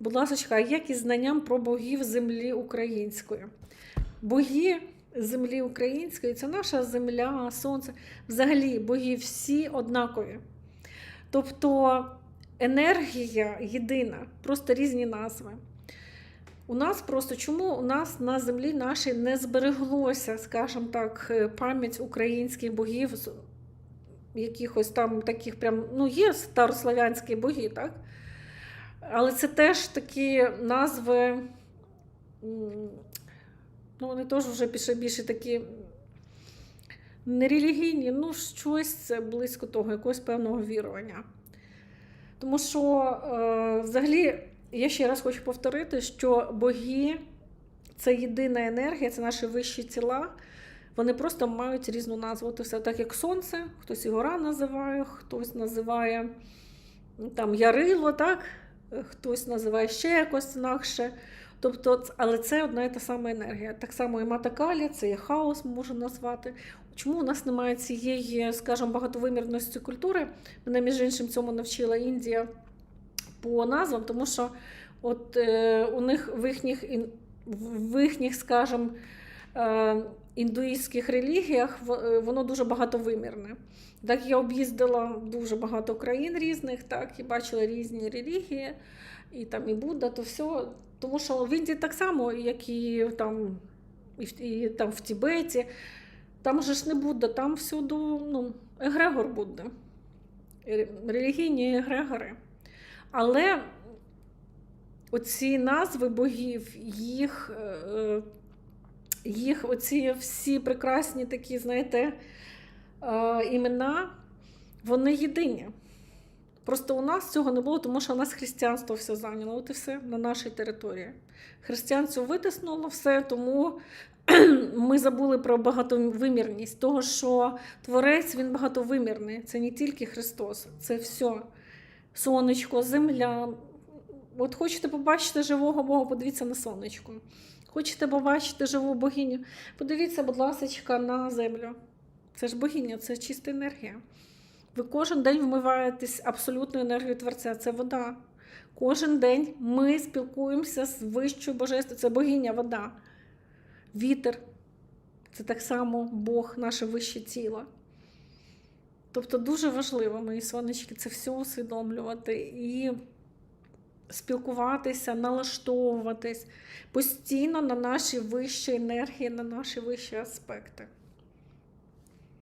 Будь ласка, як із знанням про богів землі української? Боги землі української це наша земля, сонце. Взагалі, боги всі однакові. Тобто енергія єдина, просто різні назви. У нас просто чому у нас на землі нашій не збереглося, скажімо так, пам'ять українських богів, якихось там таких прям, ну, є старослов'янські боги, так? Але це теж такі назви, ну, вони теж вже більше, більше такі не релігійні, ну, щось це близько того, якогось певного вірування. Тому що е, взагалі я ще раз хочу повторити, що боги це єдина енергія, це наші вищі тіла. Вони просто мають різну назву. І все так як сонце, хтось гора називає, хтось називає там Ярило, так? Е, хтось називає ще якось інакше. Тобто, але це одна і та сама енергія. Так само і мата Калі, це є хаос, можна назвати. Чому у нас немає цієї, скажімо, багатовимірності культури? Мене, між іншим, цьому навчила Індія по назвам, тому що от е, у них в їхніх, в їхніх скажімо, е, індуїстських релігіях е, воно дуже багатовимірне. Так, я об'їздила дуже багато країн різних, так, і бачила різні релігії, і там і Будда, то все. Тому що в Індії так само, як і там, і, і там в Тібеті, там же ж не Будда, там всюди ну, егрегор Будда. Релігійні егрегори. Але оці назви богів, їх, е, їх оці всі прекрасні такі, знаєте, е, імена, вони єдині. Просто у нас цього не було, тому що у нас християнство все зайняло. От і все на нашій території. Християнство витиснуло все, тому ми забули про багатовимірність, того, що Творець він багатовимірний. Це не тільки Христос, це все. Сонечко, земля. От хочете побачити живого Бога, подивіться на сонечко. Хочете побачити живу богиню, подивіться, будь ласка, на землю. Це ж богиня, це чиста енергія. Ви кожен день вмиваєтесь абсолютною енергією Творця, це вода. Кожен день ми спілкуємося з вищою божественною, це богиня вода. Вітер це так само Бог, наше вище тіло. Тобто дуже важливо, мої сонечки, це все усвідомлювати і спілкуватися, налаштовуватись постійно на наші вищі енергії, на наші вищі аспекти.